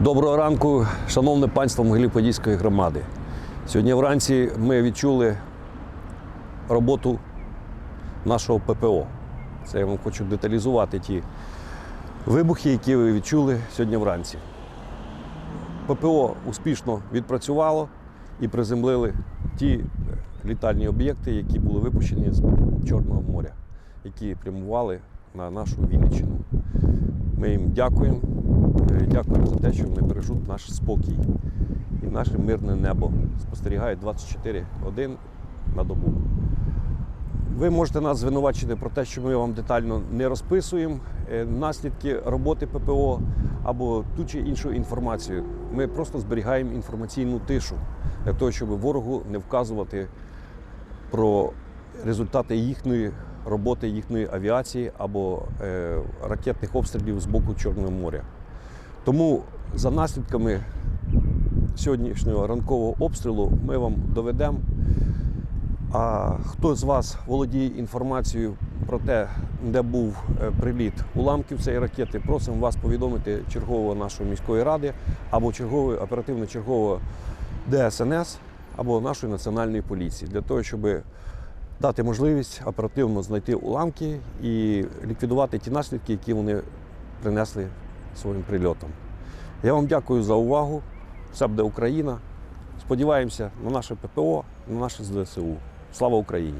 Доброго ранку, шановне панство Могилів-Подільської громади. Сьогодні вранці ми відчули роботу нашого ППО. Це я вам хочу деталізувати ті вибухи, які ви відчули сьогодні вранці. ППО успішно відпрацювало і приземлили ті літальні об'єкти, які були випущені з Чорного моря, які прямували на нашу Вінниччину. Ми їм дякуємо. Е, Дякуємо за те, що вони бережуть наш спокій і наше мирне небо. Спостерігають 24 годин на добу. Ви можете нас звинувачити про те, що ми вам детально не розписуємо е, наслідки роботи ППО або ту чи іншу інформацію. Ми просто зберігаємо інформаційну тишу для того, щоб ворогу не вказувати про результати їхньої роботи, їхньої авіації або е, ракетних обстрілів з боку Чорного моря. Тому за наслідками сьогоднішнього ранкового обстрілу ми вам доведемо. А хто з вас володіє інформацією про те, де був е, приліт уламків цієї ракети, просимо вас повідомити чергового нашої міської ради або чергової оперативно-чергового ДСНС або нашої національної поліції для того, щоб дати можливість оперативно знайти уламки і ліквідувати ті наслідки, які вони принесли своїм прильотом. Я вам дякую за увагу. Все буде Україна. Сподіваємося на наше ППО, на наше ЗСУ. Слава Україні!